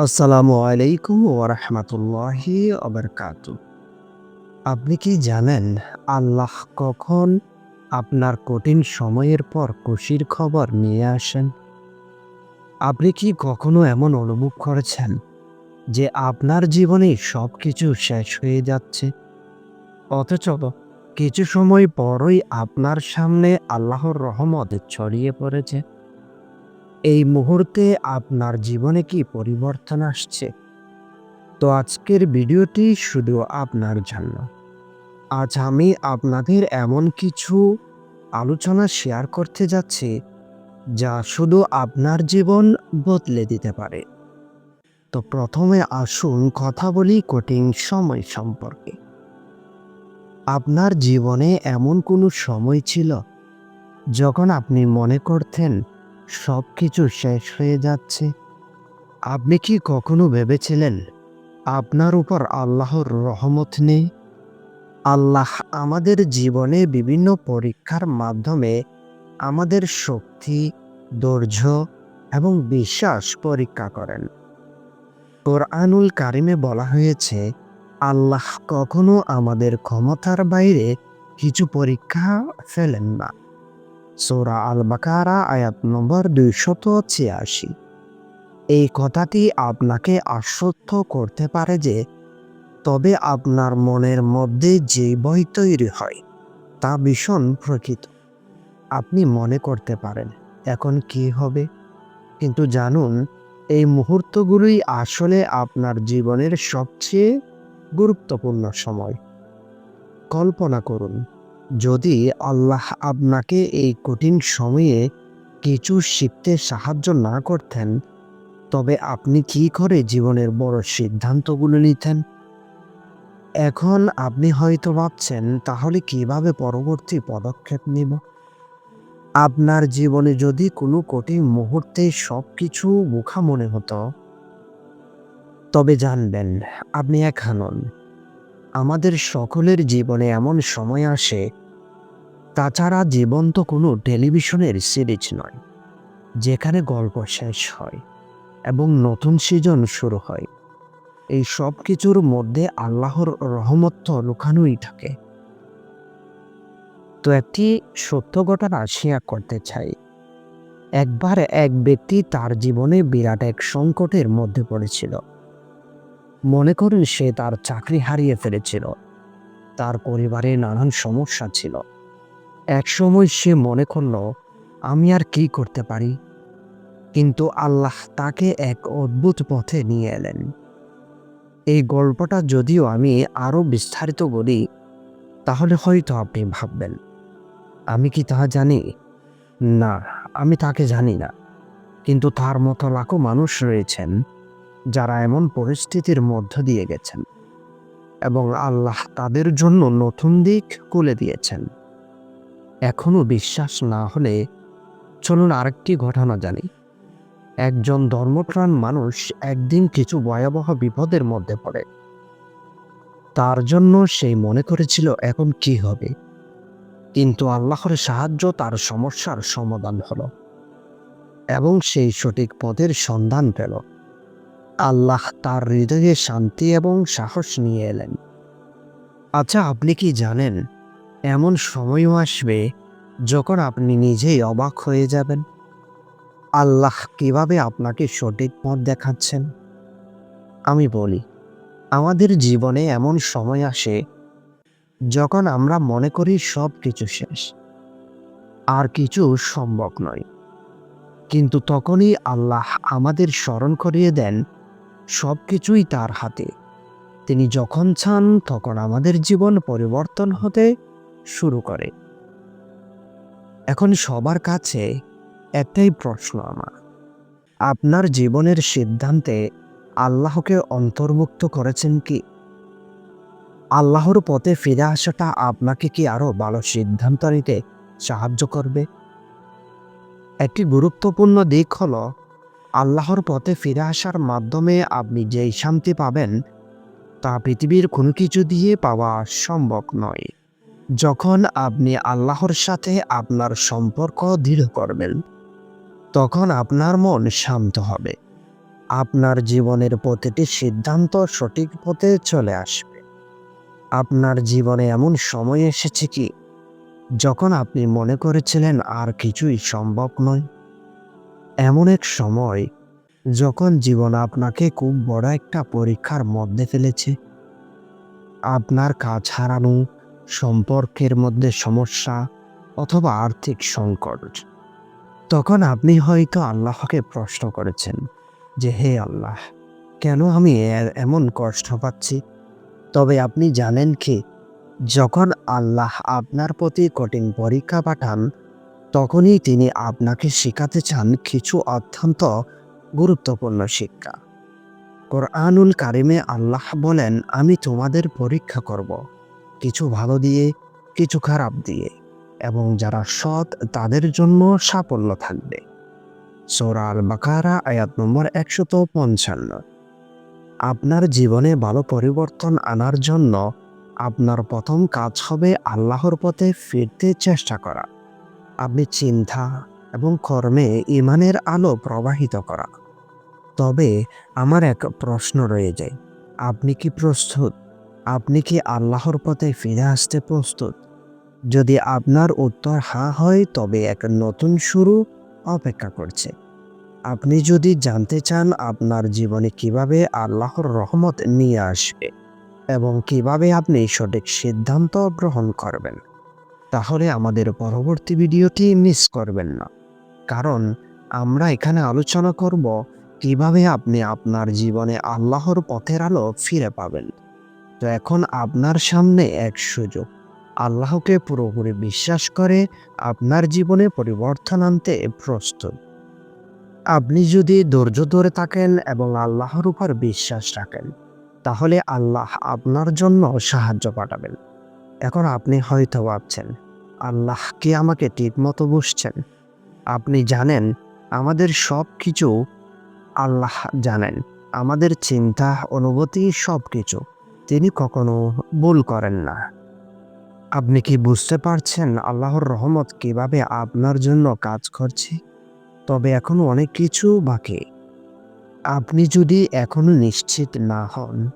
আসসালামু আলাইকুম ওরহমতুল্লাহি অবরকাত আপনি কি জানেন আল্লাহ কখন আপনার কঠিন সময়ের পর খুশির খবর নিয়ে আসেন? আপনি কি কখনো এমন অনুভব করেছেন যে আপনার জীবনে সব কিছু শেষ হয়ে যাচ্ছে? অথচ কিছু সময় পরই আপনার সামনে আল্লাহর রহমত ছড়িয়ে পড়েছে। এই মুহূর্তে আপনার জীবনে কি পরিবর্তন আসছে? তো আজকের ভিডিওটি শুধু আপনার জন্য। আজ আমি আপনাদের এমন কিছু আলোচনা শেয়ার করতে যাচ্ছি, যা শুধু আপনার জীবন বদলে দিতে পারে। তো প্রথমে আসুন কথা বলি কঠিন সময় সম্পর্কে। আপনার জীবনে এমন কোনো সময় ছিল, যখন আপনি মনে করতেন সব কিছু শেষ হয়ে যাচ্ছে। আপনি কি কখনো ভেবেছিলেন আপনার উপর আল্লাহর রহমত নেই? আল্লাহ আমাদের জীবনে বিভিন্ন পরীক্ষার মাধ্যমে আমাদের শক্তি, ধৈর্য এবং বিশ্বাস পরীক্ষা করেন। কোরআনুল কারিমে বলা হয়েছে, আল্লাহ কখনো আমাদের ক্ষমতার বাইরে কিছু পরীক্ষা ফেলেন না। সোরা আল বাকারা আয়াত নম্বর দুইশত ছিয়াশি। এই কথাটি আপনাকে আশ্বস্ত করতে পারে যে, তবে আপনার মনের মধ্যে যে ভয় তৈরি হয়, তা ভীষণ প্রকৃত। আপনি মনে করতে পারেন, এখন কি হবে? কিন্তু জানুন, এই মুহূর্তগুলোই আসলে আপনার জীবনের সবচেয়ে গুরুত্বপূর্ণ সময়। কল্পনা করুন যদি আল্লাহ আপনাকে এই কঠিন সময়ে কিছু শিখতে সাহায্য না করতেন, তবে আপনি কি করে জীবনের বড় সিদ্ধান্তগুলো নিতেন? এখন আপনি হয়তো ভাবছেন, তাহলে কীভাবে পরবর্তী পদক্ষেপ নিব? আপনার জীবনে যদি কোনো কঠিন মুহূর্তে সব কিছু বোখা মনে হতো, তবে জানবেন, আপনি এক নন আমাদের সকলের জীবনে এমন সময় আসে তাছাড়া জীবন্ত কোনো টেলিভিশনের সিরিজ নয়, যেখানে গল্প শেষ হয় এবং নতুন সিজন শুরু হয়। এই সব কিছুর মধ্যে আল্লাহর রহমত লুকানোই থাকে। তো একটি সত্য ঘটনা শেয়ার করতে চাই। একবার এক ব্যক্তি তার জীবনে বিরাট এক সংকটের মধ্যে পড়েছিল। মনে করেন সে তার চাকরি হারিয়ে ফেলেছিল। তার পরিবারে নানান সমস্যা ছিল। এক সময় সে মনে করল, আমি আর কি করতে পারি? কিন্তু আল্লাহ তাকে এক অদ্ভুত পথে নিয়ে এলেন। এই গল্পটা যদিও আমি আরও বিস্তারিত বলি, তাহলে হয়তো আপনি ভাববেন, আমি কি তা জানি? না, আমি তাকে জানি না। কিন্তু তার মতো লাখো মানুষ রয়েছেন, যারা এমন পরিস্থিতির মধ্য দিয়ে গেছেন এবং আল্লাহ তাদের জন্য নতুন দিক খুলে দিয়েছেন। এখনও বিশ্বাস না হলে চলুন আরেকটি ঘটনা জানি। একজন ধর্মপ্রাণ মানুষ একদিন কিছু ভয়াবহ বিপদের মধ্যে পড়ে। তার জন্য সেই মনে করেছিল, এখন কি হবে? কিন্তু আল্লাহর সাহায্য তার সমস্যার সমাধান হলো এবং সেই সঠিক পথের সন্ধান পেল। আল্লাহ তার হৃদয়ে শান্তি এবং সাহস নিয়ে এলেন। আচ্ছা আপনি কি জানেন এমন সময়ও আসবে যখন আপনি নিজেই অবাক হয়ে যাবেন। আল্লাহ কীভাবে আপনাকে সঠিক পথ দেখাচ্ছেন? আমি বলি, আমাদের জীবনে এমন সময় আসে যখন আমরা মনে করি সব কিছু শেষ, আর কিছু সম্ভব নয়। কিন্তু তখনই আল্লাহ আমাদের স্মরণ করিয়ে দেন সব কিছুই তার হাতে। তিনি যখন চান, তখন আমাদের জীবন পরিবর্তন হতে শুরু করে। এখন সবার কাছে একটাই প্রশ্ন আমার। আপনার জীবনের সিদ্ধান্তে আল্লাহকে অন্তর্ভুক্ত করেছেন কি? আল্লাহর পথে ফিরে আসাটা আপনাকে কি আরও ভালো সিদ্ধান্ত নিতে সাহায্য করবে? একটি গুরুত্বপূর্ণ দিক হল, আল্লাহর পথে ফিরে আসার মাধ্যমে আপনি যেই শান্তি পাবেন, তা পৃথিবীর কোনো কিছু দিয়ে পাওয়া সম্ভব নয়। যখন আপনি আল্লাহর সাথে আপনার সম্পর্ক দৃঢ় করবেন, তখন আপনার মন শান্ত হবে। আপনার জীবনের প্রতিটি সিদ্ধান্ত সঠিক পথে চলে আসবে। আপনার জীবনে এমন সময় এসেছে কি, যখন আপনি মনে করেছিলেন আর কিছুই সম্ভব নয়? এমন এক সময়, যখন জীবন আপনাকে খুব বড় একটা পরীক্ষার মধ্যে ফেলেছে। আপনার কাজ হারানো সম্পর্কের মধ্যে সমস্যা অথবা আর্থিক সংকট। তখন আপনি হয়তো আল্লাহকে প্রশ্ন করেছেন যে, হে আল্লাহ, কেন আমি এমন কষ্ট পাচ্ছি? তবে আপনি জানেন কি, যখন আল্লাহ আপনার প্রতি কঠিন পরীক্ষা পাঠান, তখনই তিনি আপনাকে শেখাতে চান কিছু অত্যন্ত গুরুত্বপূর্ণ শিক্ষা। কোরআনুল কারিমে আল্লাহ বলেন, আমি তোমাদের পরীক্ষা করব। কিছু ভালো দিয়ে, কিছু খারাপ দিয়ে এবং যারা সৎ তাদের জন্য সাফল্য থাকবে। সোরা আল বাকারা আয়াত নম্বর একশত পঞ্চান্ন। আপনার জীবনে ভালো পরিবর্তন আনার জন্য আপনার প্রথম কাজ হবে আল্লাহর পথে ফিরতে চেষ্টা করা। আপনি চিন্তা এবং কর্মে ইমানের আলো প্রবাহিত করা। তবে আমার এক প্রশ্ন রয়ে যায়, আপনি কি প্রস্তুত? আপনি কি আল্লাহর পথে ফিরে আসতে প্রস্তুত? যদি আপনার উত্তর হ্যাঁ হয়, তবে এক নতুন শুরু অপেক্ষা করছে। আপনি যদি জানতে চান আপনার জীবনে কীভাবে আল্লাহর রহমত নিয়ে আসবে এবং কীভাবে আপনি সঠিক সিদ্ধান্ত গ্রহণ করবেন, তাহলে আমাদের পরবর্তী ভিডিওটি মিস করবেন না। কারণ আমরা এখানে আলোচনা করব কীভাবে আপনি আপনার জীবনে আল্লাহর পথের আলো ফিরে পাবেন। তো এখন আপনার সামনে এক সুযোগ। আল্লাহকে পুরোপুরি বিশ্বাস করে আপনার জীবনে পরিবর্তন আনতে প্রস্তুত। আপনি যদি ধৈর্য ধরে থাকেন এবং আল্লাহর উপর বিশ্বাস রাখেন, তাহলে আল্লাহ আপনার জন্য সাহায্য পাঠাবেন। এখন আপনি হয়তো ভাবছেন, আল্লাহ কি আমাকে ঠিকমতো বুঝছেন? আপনি জানেন, আমাদের সব কিছু আল্লাহ জানেন। আমাদের চিন্তা, অনুভূতি সব কিছু তিনি কখনো ভুল করেন না। আপনি কি বুঝতে পারছেন আল্লাহর রহমত কীভাবে আপনার জন্য কাজ করছে? তবে এখনও অনেক কিছু বাকি। আপনি যদি এখনও নিশ্চিত না হন,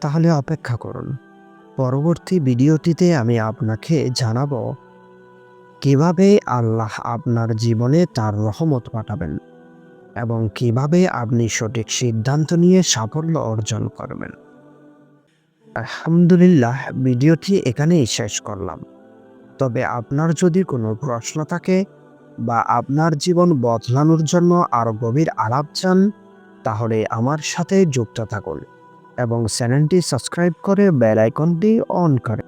তাহলে অপেক্ষা করুন। পরবর্তী ভিডিওটিতে আমি আপনাকে জানাব কীভাবে আল্লাহ আপনার জীবনে তার রহমত পাঠাবেন এবং কীভাবে আপনি সঠিক সিদ্ধান্ত নিয়ে সাফল্য অর্জন করবেন। আলহামদুলিল্লাহ, ভিডিওটি এখানেই শেষ করলাম। তবে আপনার যদি কোনো প্রশ্ন থাকে বা আপনার জীবন বদলানোর জন্য আরও গভীর আলাপ চান, তাহলে আমার সাথে যুক্ত থাকুন এবং চ্যানেলটি সাবস্ক্রাইব করে বেল আইকনটি অন করে